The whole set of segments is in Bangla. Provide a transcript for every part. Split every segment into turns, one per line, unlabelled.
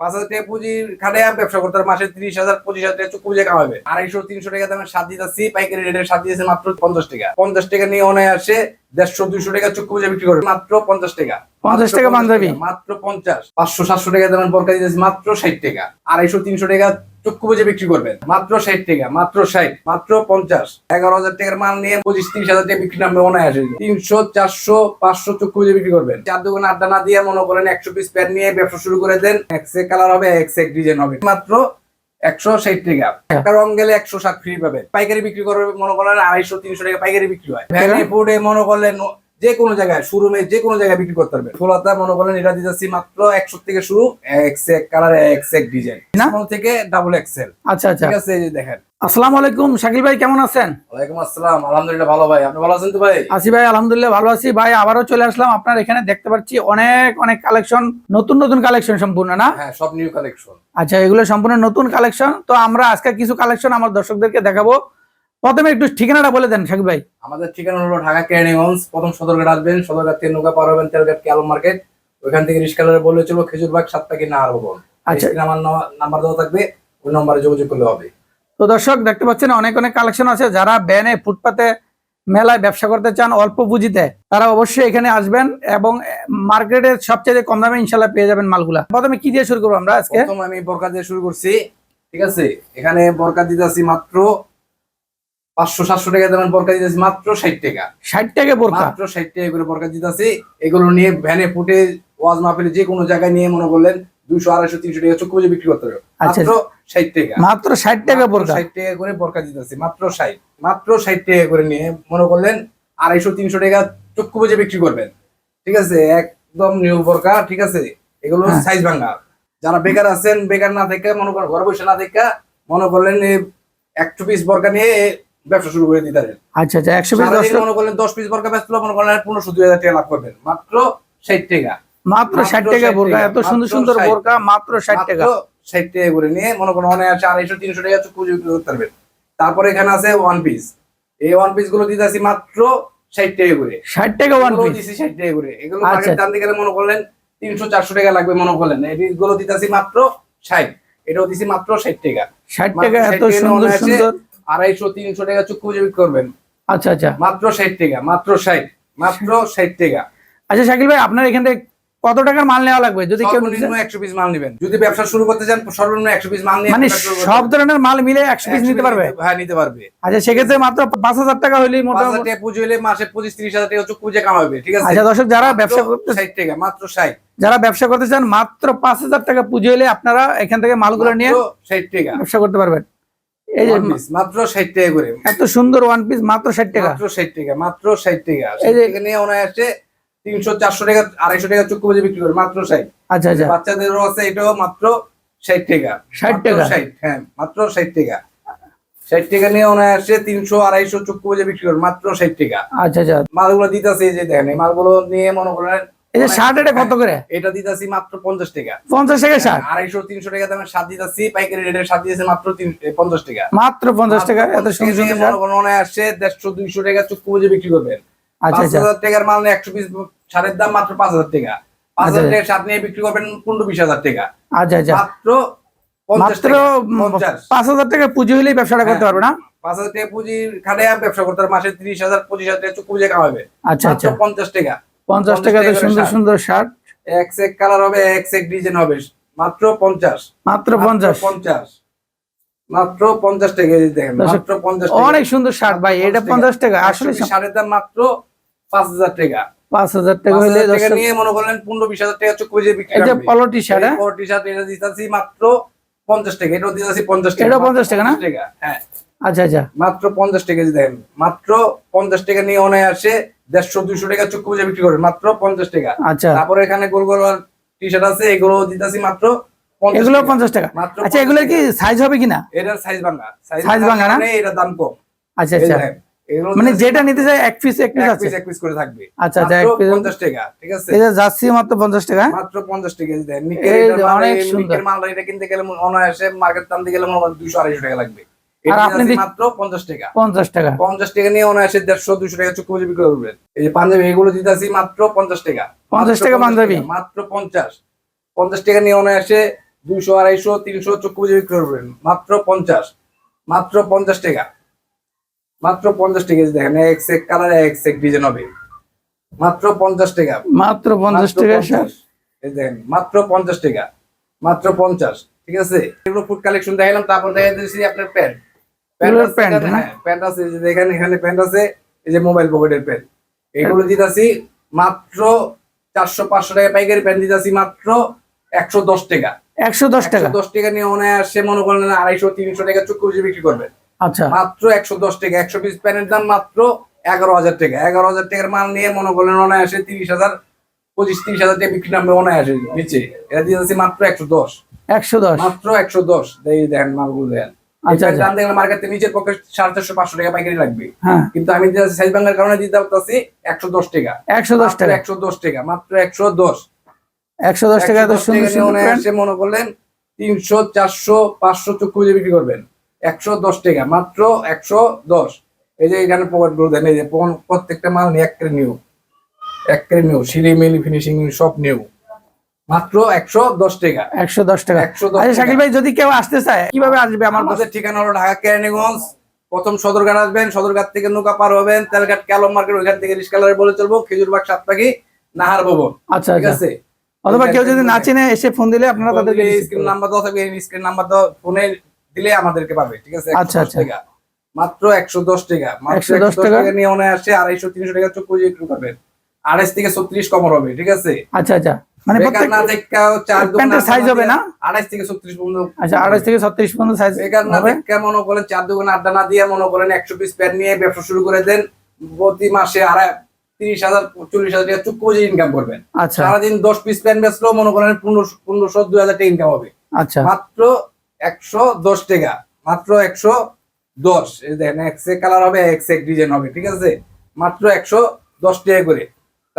পাঁচ হাজার টাকা পুঁজির খাটে ব্যবসা করতে মাসে তিরিশ হাজার পঁচিশ হাজার টাকা পুঁজি কামাবে আড়াইশো তিনশো টাকা দামের সাত দিতেছি পাইকারি রেটের সাত দিয়েছে মাত্র পঞ্চাশ টাকা। পঞ্চাশ টাকা নিয়ে অনায় আসে দেড়শো দুশো টাকা চুক্কু পুজো বিক্রি করে মাত্র পঞ্চাশ টাকা।
50 টাকা পাঞ্জাবি?
মাত্র পঞ্চাশ। পাঁচশো সাতশো টাকা দামের বরকা দিতেছি মাত্র ষাট টাকা। আড়াইশো তিনশো টাকা চক্ষু বুঝে বিক্রি করবেন। মাত্র ষাট টাকা মাত্র ষাট মাত্র পঞ্চাশ। এগারো হাজার টাকার মাল নিয়ে পঁচিশ তিরিশ হাজার টাকা বিক্রি নামবে মনে আসে তিনশো চারশো পাঁচশো চক্ষু বুঝে বিক্রি করবেন। চার দোকান আড্ডা না দিয়ে মনে করেন একশো পিস প্যান্ট নিয়ে ব্যবসা শুরু করে দেন। এক্সে কালার হবে এক্সে ডিজাইন হবে। মাত্র একশো ষাট টাকা। একটা রং গেলে একশো ষাট ফ্রি পাবেন। পাইকারি বিক্রি করবে মনে করেন আড়াইশো তিনশো টাকা পাইকারি বিক্রি হয়। ফুডে মনে করলেন যে কোনো জায়গায় শোরুমে যে কোনো জায়গায় বিক্রি করতে পারবেন ফুলতা মনে করেন এটা দিতেছি মাত্র একশো থেকে শুরু এক্স এক কালার এক্স এক ডিজাইন থেকে ডাবল এক্সেল
আচ্ছা আচ্ছা।
ঠিক আছে এই যে দেখেন।
আসসালামু আলাইকুম শাকিল ভাই কেমন আছেন?
ওয়ালাইকুম আসসালাম আলহামদুলিল্লাহ ভালো ভাই। আপনি ভালো আছেন তো ভাই?
আসি ভাই আলহামদুলিল্লাহ ভালো আছি। ভাই আবারও চলে আসলাম। আপনার এখানে দেখতে পাচ্ছি অনেক অনেক কালেকশন নতুন নতুন কালেকশন সম্পূর্ণ না?
হ্যাঁ সব নিউ কালেকশন
আচ্ছা এগুলো সম্পূর্ণ নতুন কালেকশন তো আমরা আজকে কিছু কালেকশন আমার দর্শকদেরকে দেখাবো। প্রথমে একটু ঠিকানাটা বলে দেন শাকিল ভাই।
আমাদের ঠিকানা হলো ঢাকা কেরানীগঞ্জ প্রথম সদরঘাট আসবেন সদরঘাট থেকে নৌকা পার হবেন তেলঘাট ক্যালম মার্কেট। ওইখান থেকে রিস্কালারে বলে চলো খেজুরবাগ সাত পাখি না আর
আচ্ছা।
আমার নাম্বার দেওয়া থাকবে ওই নম্বরে যোগাযোগ করলে হবে।
তো দর্শক দেখতে পাচ্ছেন অনেক অনেক কালেকশন আছে যারা ব্যানে ফুটপাতে মেলায় ব্যবসা করতে চান অল্প পুঁজিতে তারা অবশ্যই এখানে আসবেন এবং মার্কেটের সবচেয়ে কম দামে ইনশাল্লাহ পেয়ে যাবেন মালগুলা। প্রথমে কি দিয়ে শুরু করব আমরা আজকে?
আমি বরকা দিয়ে শুরু করছি ঠিক আছে? এখানে বরকা দিতেছি মাত্র পাঁচশো সাতশো টাকা দামের বরকা দিতেছি মাত্র ষাট টাকা।
ষাট টাকা বোরকা?
মাত্র ষাট টাকা করে বরকা দিতেছি। এগুলো নিয়ে ভ্যানে ফুটে ওয়াজ মাহফিলে যে কোনো জায়গায় নিয়ে মনে করলেন দুইশো আড়াইশো তিনশো টাকা চক্ষু বুঝে বিক্রি করতে হবে।
আচ্ছা।
মাত্র ষাট টাকা।
মাত্র ষাট টাকা বোরকা?
ষাট টাকা করে বরকা দিতেছি মাত্র ষাট। মাত্র ষাট টাকা করে নিয়ে মনে করলেন আড়াইশো তিনশো টাকা চক্ষু বুঝে বিক্রি করবেন। ঠিক আছে? একদম নিউ বরকা ঠিক আছে? এগুলো
হ্যাঁ।
সাইজ ভাঙা। যারা বেকার আছেন বেকার না থেকে মনে করেন ঘরে বসে না থেকে মনে করলেন একশো পিস বরকা নিয়ে ব্যবসা শুরু করে দিতে
আচ্ছা আচ্ছা একশো পিস
মনে করলেন দশ পিস বরকা ব্যস্ত মনে করলেন পনেরোশো দুই হাজার টাকা লাভ করবেন। মাত্র ষাট টাকা।
মাত্র ষাট টাকা বোরকা এত সুন্দর সুন্দর বোরকা মাত্র ষাট টাকা।
ষাট টাকা করে নিয়ে মনে করেন অনেক আছে আড়াইশো তিনশো টাকা বিক্রি করতে পারবেন। তারপরে এখানে আছে ওয়ান পিস এই ওয়ান পিসগুলো দিতেছি মাত্র ষাট টাকা করে।
ষাট টাকা ওয়ান পিস
দিছি ষাট টাকা করে। এগুলো
আচ্ছা।
মার্কেট দাম দিয়ে গেলে মনে করলেন তিনশো চারশো টাকা লাগবে মনে করলেন। এগুলো দিতেছি মাত্র ষাট। এটাও দিছি মাত্র ষাট টাকা।
ষাট টাকা এত সুন্দর সুন্দর
আড়াইশো তিনশো টাকা চুক্তি করবেন।
আচ্ছা আচ্ছা।
মাত্র ষাট টাকা মাত্র ষাট মাত্র ষাট টাকা।
আচ্ছা শাকিল ভাই আপনার এখান থেকে কত টাকার মাল নেওয়া লাগবে? যদি
সর্বনিম্ন একশো পিস মাল নেবেন। যদি ব্যবসা শুরু করতে চান সর্বনিম্ন একশো পিস মাল নিয়ে
মানে সব। ধরনের মাল মিলে একশো পিস নিতে পারবে?
হ্যাঁ নিতে পারবে।
আচ্ছা সেক্ষেত্রে মাত্র পাঁচ হাজার টাকা হলেই মোটামুটি
পুঁজি হলে মাসে পঁচিশ ত্রিশ হাজার টাকা চুক্তি পুঁজে কামাবে ঠিক আছে?
আচ্ছা দর্শক যারা ব্যবসা করতে
ষাট টাকা মাত্র ষাট।
যারা ব্যবসা করতে চান মাত্র পাঁচ হাজার টাকা পুঁজি হলে আপনারা এখান থেকে মালগুলো নিয়ে
ষাট টাকা।
ব্যবসা করতে পারবেন। এই যে
মাত্র ষাট টাকা করে।
এত সুন্দর ওয়ান পিস মাত্র ষাট টাকা।
মাত্র ষাট টাকা মাত্র ষাট টাকা।
এই যে-
বিক্রি করে মাত্র ষাট।
আচ্ছা আচ্ছা।
বাচ্চাদেরও আছে এটাও মাত্র ষাট টাকা।
60 টাকা?
60, হ্যাঁ মাত্র ষাট টাকা। ষাট টাকা নিয়ে আসছে বিক্রি করে মাত্র টাকা।
আচ্ছা আচ্ছা।
মালগুলো দিতেছে এই যে দেখেন মালগুলো নিয়ে মনে করেন
এই যে শার্ট এটা কত করে?
এটা দিতেছি মাত্র পঞ্চাশ টাকা।
পঞ্চাশ টাকা শার্ট
আড়াইশো তিনশো টাকা দামের সাত দিতেছি পাইকারি রেটের মাত্র তিন এ, পঞ্চাশ টাকা।
মাত্র পঞ্চাশ টাকা এত সুন্দর সুন্দর শার্ট
মনে আসছে দেড়শো দুইশো টাকা বুঝে বিক্রি করবেন।
আচ্ছা আচ্ছা।
টাকার মাল নিয়ে পিস সারের দাম মাত্র পাঁচ হাজার টাকা। পাঁচ হাজার
আচ্ছা।
টাকা নিয়ে বিক্রি করবেন পনেরো বিশ হাজার টাকা।
আচ্ছা আচ্ছা।
মাত্র পঞ্চাশ
মাত্র
টাকা
উম,
পঞ্চাশ।
পাঁচ হাজার টাকা পুঁজি হলেই ব্যবসাটা করতে
হ্যাঁ।
পারবে না?
পাঁচ হাজার টাকা পুঁজির খাটে ব্যবসা করতে মাসে তিরিশ হাজার পঁচিশ হাজার টাকা চুক্তি বুঝে কামাবে।
আচ্ছা আচ্ছা।
পঞ্চাশ টাকা।
পঞ্চাশ টাকা তো সুন্দর
শার্ট।
সুন্দর শার্ট।
এক্স এক কালার হবে এক্স এক ডিজাইন হবে। মাত্র পঞ্চাশ।
মাত্র পঞ্চাশ।
পঞ্চাশ। মাত্র পঞ্চাশ টাকা দেখেন মাত্র পঞ্চাশ টাকা।
অনেক সুন্দর শার্ট ভাই এটা পঞ্চাশ টাকা। আসলে
শাড়ির দাম মাত্র পাঁচ হাজার টাকা।
পাঁচ হাজার টাকা হলে
নিয়ে মনে করলেন পনেরো বিশ হাজার টাকা চুক্তি বুঝে বিক্রি করবে।
পলো টি শার্ট
এই পলো টি-শার্ট এটা দিতেছি মাত্র পঞ্চাশ টাকা। এটাও দিতেছি পঞ্চাশ টাকা। মাত্র
50 টাকা না?
টাকা হ্যাঁ।
আচ্ছা আচ্ছা।
মাত্র পঞ্চাশ টাকা দেখেন মাত্র পঞ্চাশ টাকা নিয়ে অনেক আসে দেড়শো দুইশো টাকা চক্ষু বুঝে বিক্রি করে মাত্র পঞ্চাশ টাকা।
আচ্ছা।
তারপরে এখানে গোল গোল টি শার্ট আছে এগুলো দিতেছি মাত্র
এগুলো পঞ্চাশ টাকা।
মাত্র
আচ্ছা এগুলো কি সাইজ হবে কিনা?
এটার সাইজ ভাঙা।
Size ভাঙা না?
এটার দাম কম।
আচ্ছা আচ্ছা। মানে যেটা নিতে চাই এক পিস এক পিস
এক
আছে?
পিস এক পিস করে থাকবে।
আচ্ছা, আচ্ছা, এক
টাকা ঠিক আছে?
মাত্র পঞ্চাশ টাকা।
মাত্র পঞ্চাশ টাকা যদি দেন
এই অনেক সুন্দর।
মাল এটা কিনতে গেলে অনায়াসে মার্কেট দাম দিয়ে গেলে মনে হয় দুশো আড়াইশো টাকা লাগবে।
আর আপনি
মাত্র পঞ্চাশ টাকা।
পঞ্চাশ টাকা।
পঞ্চাশ টাকা নিয়ে অনায়াসে দেড়শো দুশো টাকা চুক্তি বিক্রি করবেন এই যে পাঞ্জাবি এগুলো দিতেছি মাত্র পঞ্চাশ টাকা।
50
মাত্র
টাকা পাঞ্জাবি?
মাত্র পঞ্চাশ। পঞ্চাশ টাকা নিয়ে অনায়াসে দুইশো আড়াইশো তিনশো চক্ষু বিক্রি করবেন মাত্র পঞ্চাশ। মাত্র পঞ্চাশ টাকা। মাত্র পঞ্চাশ টাকা দেখেন এক কালার এক্স এক ডিজাইন হবে। মাত্র পঞ্চাশ টাকা।
মাত্র পঞ্চাশ টাকা
50 দেখেন মাত্র পঞ্চাশ টাকা। মাত্র পঞ্চাশ ঠিক আছে? এগুলো ফুড কালেকশন দেখালাম তারপর দেখা দিয়েছি আপনার প্যান্ট
এগুলোর প্যান্ট,
প্যান্ট আছে যে দেখেন এখানে প্যান্ট আছে এই যে মোবাইল পকেটের প্যান্ট এগুলো দিতেছি মাত্র চারশো পাঁচশো টাকা পাইকারি প্যান্ট দিতেছি মাত্র একশো দশ টাকা।
একশো দশ টাকা?
দশ টাকা নিয়ে আসে মনে করেন আড়াইশো তিনশো টাকা বিক্রি করবেন।
আচ্ছা।
মাত্র একশো দশ টাকা একশো পিস প্যান্টের দাম মাত্র এগারো হাজার টাকা। এগারো হাজার টাকার মাল নিয়ে মনে করলেন অনায়াসে তিরিশ হাজার পঁচিশ তিরিশ হাজার টাকা বিক্রি নামবে অনায়াসে নিচে। এটা দিয়ে যাচ্ছি মাত্র একশো দশ।
একশো দশ।
মাত্র একশো দশ। দেখেন মালগুলো দেখেন
আচ্ছা, আচ্ছা।
মার্কেটে নিচের পক্ষে সাড়ে চারশো পাঁচশো টাকা পাইকারি লাগবে।
হ্যাঁ।
কিন্তু আমি সাইজ বাংলার কারণে দিতে পারতেছি একশো দশ টাকা।
একশো দশ টাকা।
একশো দশ টাকা মাত্র একশো দশ।
একশো দশ টাকা এত সুন্দর সুন্দর প্যান্ট
অনায়াসে মনে করলেন তিনশো চারশো পাঁচশো চক্ষু বিক্রি করবেন। একশো দশ টাকা মাত্র একশো দশ। এই যে এখানে পকেটগুলো দেন এই যে প্রত্যেকটা মাল নিয়ে এক করে নিউ এক করে নিউ সিঁড়ি মিলি ফিনিশিং সব নিউ মাত্র একশো দশ টাকা।
একশো দশ টাকা।
একশো
আচ্ছা। শাকিল ভাই যদি কেউ আসতে চায় কীভাবে আসবে আমার
ঠিকানা হলো ঢাকা কেরানীগঞ্জ। প্রথম সদরঘাট আসবেন সদরঘাট থেকে নৌকা পার হবেন। তেলঘাট ক্যালম মার্কেট ওইখান থেকে রিস্কালারে বলে চলবো খেজুরবাগ সাতপাখি নাহার ভবন।
আচ্ছা
ঠিক
আচ্ছা।
আছে?
অথবা কেউ যদি না চিনে এসে ফোন দিলে আপনারা তাদেরকে
স্ক্রিন নাম্বার থাকবে স্ক্রিন নাম্বার দেওয়া ফোনে দিলে আমাদেরকে পাবে ঠিক আছে?
আচ্ছা, আচ্ছা।
মাত্র একশো দশ টাকা। মাত্র দশ
টাকা।
নিয়ে আসে আড়াইশো তিনশো টাকা চোখ আড়াইশ থেকে ছত্রিশ কমর হবে ঠিক আছে?
আচ্ছা আচ্ছা। মানে প্যান্টের হবে না?
আড়াইশ থেকে ছত্রিশ পর্যন্ত
আচ্ছা আড়াইশ থেকে ছত্রিশ পর্যন্ত সাইজ
বেকার না
হবে?
মনে করেন চার দোকান আড্ডা না দিয়ে মনে করেন একশো পিস প্যান্ট নিয়ে ব্যবসা শুরু করে দেন প্রতি মাসে আড়াই তিরিশ হাজার চল্লিশ হাজার টাকা চুক্তি বুঝে ইনকাম করবেন।
আচ্ছা।
সারাদিন দশ পিস প্যান্ট বেচলেও মনে করেন পনেরোশো পনেরোশো দুই হাজার টাকা ইনকাম হবে।
আচ্ছা।
মাত্র একশো দশ টাকা মাত্র একশো দশ। দেখেন এক্সে কালার হবে এক্সে ডিজাইন হবে ঠিক আছে? মাত্র একশো দশ টাকা করে।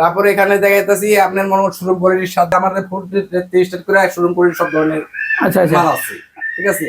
তারপরে এখানে দেখাইতেছি আপনার মনে করেন শোরুম কোয়ালিটির সাথে আমাদের ফুড স্টার্ট করে শোরুম কোয়ালিটি সব ধরনের
আচ্ছা আচ্ছা।
মাল আছে ঠিক আছে?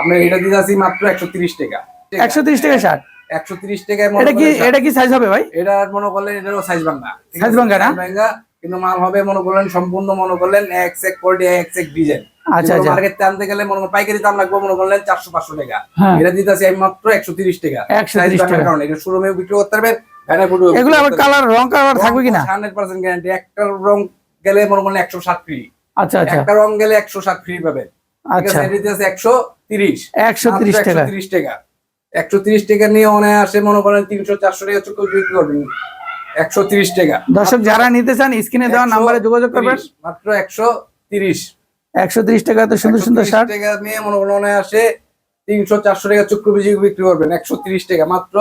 আপনার এটা দিতে আছি মাত্র একশো তিরিশ টাকা।
একশো তিরিশ টাকা শার্ট?
একশো তিরিশ টাকায় মনে
এটা কি এটা কি সাইজ হবে ভাই?
এটা মনে করলেন এটারও সাইজ ভাঙ্গা?
ভাঙ্গা না?
ভাঙ্গা কিন্তু মাল হবে মনে করলেন সম্পূর্ণ মনে করলেন এক্স এক কোয়ালিটি এক্স এক ডিজাইন
আচ্ছা। আচ্ছা
মার্কেট আনতে গেলে মনে করেন পাইকারি দাম লাগবে মনে করলেন চারশো পাঁচশো টাকা।
হ্যাঁ।
এটা আমি মাত্র একশো তিরিশ টাকা।
130 টাকা।
কারণে। এটা শোরুমে বিক্রি করতে পারবেন
এগুলো আবার কালার রং কালার থাকবে কিনা?
হান্ড্রেড পার্সেন্ট গ্যারান্টি একটা রং গেলে মনে একশো ষাট ফ্রি
আচ্ছা আচ্ছা।
একটা রং গেলে একশো ষাট ফ্রি পাবেন।
আচ্ছা।
এটা তিরিশ।
একশো তিরিশ টাকা।
তিরিশ টাকা। একশো তিরিশ টাকা নিয়ে আসে মনে করেন তিনশো চারশো টাকা চুক্তি বিক্রি করবেন। একশো তিরিশ টাকা।
দর্শক যারা নিতে চান স্ক্রিনে দেওয়া নাম্বারে যোগাযোগ করবেন।
মাত্র একশো তিরিশ।
একশো তিরিশ টাকা এত সুন্দর সুন্দর
130
শার্ট
টাকা নিয়ে মনে করেন আসে তিনশো চারশো টাকা চক্র বিজি বিক্রি করবেন। একশো তিরিশ টাকা। মাত্র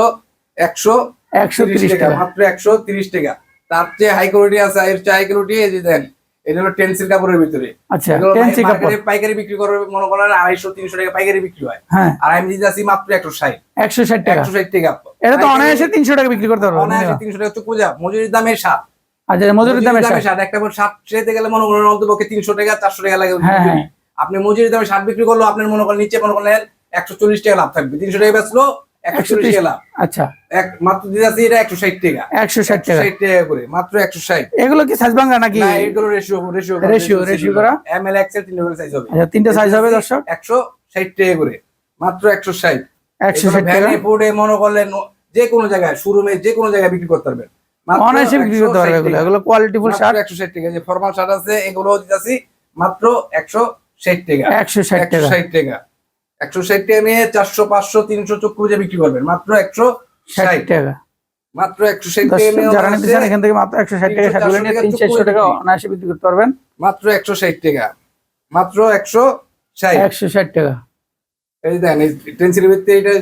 একশো
একশো
তিরিশ
তিরিশ
টাকা
টাকা।
মাত্র একশো তিরিশ টাকা। তার চেয়ে হাই কোয়ালিটি আছে এর চেয়ে হাই কোয়ালিটি এই যে দেন এটা হলো টেন্সিল কাপড়ের ভিতরে।
আচ্ছা
এগুলো
কাপড়।
পাইকারি বিক্রি করবে মনে করেন আড়াইশো তিনশো টাকা পাইকারি বিক্রি হয়।
হ্যাঁ।
আর আমি দিতে আছি মাত্র একশো ষাট।
একশো ষাট টাকা।
একশো ষাট টাকা।
এটা তো অনায়াসে তিনশো টাকা বিক্রি করতে পারব
অনায়াসে তিনশো টাকা। চুক্তি যা মজুরির দামে সাত
আচ্ছা মজুরির দামে
একটা সেতে গেলে মনে করেন অন্তপক্ষে তিনশো টাকা চারশো টাকা লাগে।
হ্যাঁ। হ্যাঁ।
আপনি মজুরি দামে ষাট বিক্রি করল আপনার মনে করেন নিচে মনে করেন একশো চল্লিশ টাকা লাভ থাকবে। তিনশো টাকা বেচলো একশো
আচ্ছা।
এক মাত্র এটা একশো ষাট টাকা।
একশো ষাট টাকা।
ষাট টাকা করে মাত্র একশো ষাট।
এগুলো কি সাইজ নাকি?
এগুলো রেশিও রেশিও
করা?
এম এল এক্সেল তিনটে করে সাইজ হবে।
আচ্ছা তিনটে সাইজ হবে দর্শক?
একশো ষাট টাকা করে মাত্র একশো ষাট।
একশো ষাট টাকা।
মনে করলেন যে কোনো জায়গায় শোরুমে যে কোনো জায়গায় বিক্রি করতে পারবেন।
অনায়াসে বিক্রি করতে পারবে এগুলো।
টাকা।
এগুলো কোয়ালিটিফুল শার্ট
একশো ষাট টাকা। যে ফর্মাল শার্ট আছে এগুলো দিতেছি মাত্র একশো ষাট টাকা।
একশো ষাট টাকা।
ষাট টাকা। একশো ষাট টাকা নিয়ে চারশো পাঁচশো তিনশো চক্ষু বুঝে বিক্রি করবেন। মাত্র একশো
ষাট। টাকা।
মাত্র একশো ষাট টাকা
যারা নিতে চান এখান থেকে মাত্র একশো ষাট টাকা
340
নিয়ে তিন চারশো টাকা অনায়াসে বিক্রি করতে পারবেন।
মাত্র একশো ষাট টাকা। মাত্র একশো ষাট।
একশো ষাট টাকা।
এই দেন টেন্সিলের ভিত্তি এটা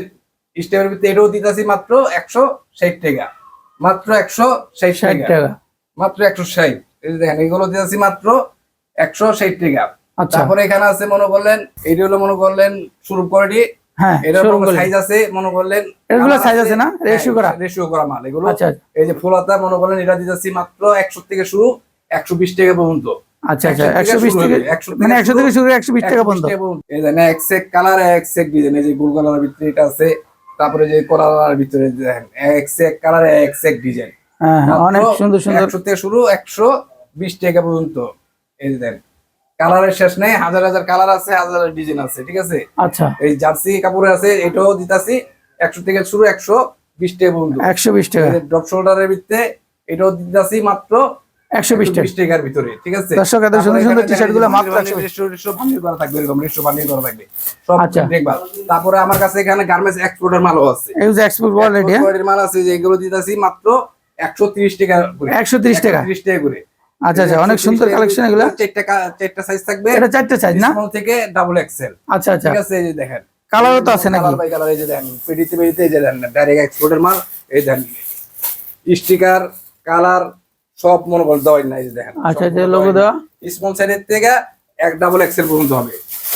স্টেপের ভিত্তি এটাও দিতেছি মাত্র একশো ষাট টাকা। মাত্র একশো ষাট টাকা। মাত্র একশো ষাট। এই যে দেখেন এগুলো দিতেছি মাত্র একশো ষাট টাকা। তারপরে এখানে আছে মনে করলেন এইটা হলো মনে করলেন শুরু কোয়ালিটি।
হ্যাঁ
এটা সাইজ আছে মনে করলেন
এগুলো size আছে না? Ratio করা?
রেশিও করা মাল এগুলো।
আচ্ছা আচ্ছা।
এই যে ফুলাতা মনে করলেন এটা দিতেছি মাত্র একশো থেকে শুরু একশো বিশ টাকা পর্যন্ত।
আচ্ছা আচ্ছা
100
একশো থেকে
100
মানে একশো থেকে শুরু টাকা পর্যন্ত।
এই যে এক্সেক কালার এক্সেক ডিজাইন এই যে গোল কালারের ভিতরে এটা আছে তারপরে যে কলার ভিতরে দেখেন এক্সেক কালার এক্সেক ডিজাইন
হ্যাঁ হ্যাঁ, অনেক সুন্দর সুন্দর।
একশো থেকে শুরু একশো বিশ টাকা পর্যন্ত। এই যে দেন কালারের শেষ নেই হাজার হাজার কালার আছে হাজার হাজার ডিজাইন আছে ঠিক আছে?
আচ্ছা।
এই জার্সি কাপড়ে আছে এটাও দিতাছি একশো থেকে শুরু একশো বিশ টাকা পর্যন্ত।
একশো বিশ টাকা।
ড্রপ শোল্ডারের ভিত্তিতে এটাও দিতাছি মাত্র
একশো বিশ টাকা।
টাকার ভিতরে ঠিক আছে?
দর্শক, এত সুন্দর
তারপরে
সুন্দর
এখানে
t-shirt গুলো মাত্র
বান্ডিল
120
রেশিও রেশিও বান্ডিল করা থাকবে এরকম রেশিও বান্ডিল করা থাকবে। সব
আচ্ছা।
দেখবা। তারপরে আমার কাছে এখানে গার্মেন্টস এক্সপোর্টের মালও আছে।
এই যে এক্সপোর্ট কোয়ালিটি হ্যাঁ?
মাল আছে যে এগুলো দিতাছি মাত্র একশো তিরিশ টাকা
একশো তিরিশ টাকা।
130 টাকা করে।
আচ্ছা আচ্ছা অনেক সুন্দর কালেকশন এগুলো।
চারটা চারটা সাইজ থাকবে।
এটা চারটে সাইজ না?
স্মল থেকে ডাবল এক্সেল
আচ্ছা আচ্ছা।
ঠিক আছে এই যে দেখেন।
কালারও তো আছে নাকি?
কালার বাই কালার এই যে দেখেন পেডিতে পেডিতে এই যে দেখেন ডাইরেক্ট এক্সপোর্টের মাল এই দেখেন। স্টিকার কালার সব মনে করেন দেওয়াই না এই যে দেখেন।
আচ্ছা যে লোগো দেওয়া।
স্মল সাইজের থেকে এক ডাবল এক্সেল পর্যন্ত হবে।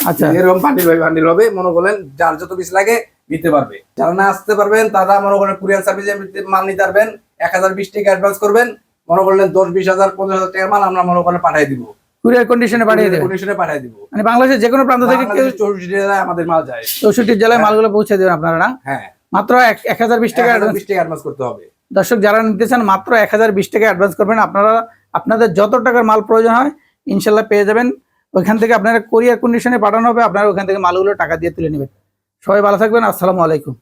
আচ্ছা।
এরকম বান্ডিল বাই বান্ডিল হবে মনে করেন যার যত পিস লাগে নিতে পারবে। যারা না আসতে পারবেন তারা মনে করেন কুরিয়ার সার্ভিসে মাল নিতে পারবেন এক হাজার বিশ টাকা অ্যাডভান্স করবেন মনে করলেন দশ বিশ হাজার পঞ্চাশ হাজার টাকার মাল আমরা মনে করেন পাঠিয়ে দিব।
কুরিয়ার কন্ডিশনে পাঠিয়ে দেবেন
কন্ডিশনে পাঠিয়ে দিব।
মানে বাংলাদেশের যে কোনো প্রান্ত থেকে
চৌষট্টি জেলায় আমাদের মাল যায়।
চৌষট্টি জেলায় মালগুলো পৌঁছে দেবেন আপনারা না?
হ্যাঁ।
মাত্র এক- হাজার বিশ টাকা অ্যাডভান্স
বিশ টাকা অ্যাডভান্স করতে হবে।
দর্শক যারা নিতে চান মাত্র এক হাজার বিশ টাকা অ্যাডভান্স করবেন। আপনারা আপনাদের যত টাকার মাল প্রয়োজন হয় ইনশাল্লাহ পেয়ে যাবেন। ওইখান থেকে আপনারা কোরিয়ার কন্ডিশনে পাঠানো হবে। আপনারা ওইখান থেকে মালগুলো টাকা দিয়ে তুলে নেবেন। সবাই ভালো থাকবেন। আসসালামু আলাইকুম।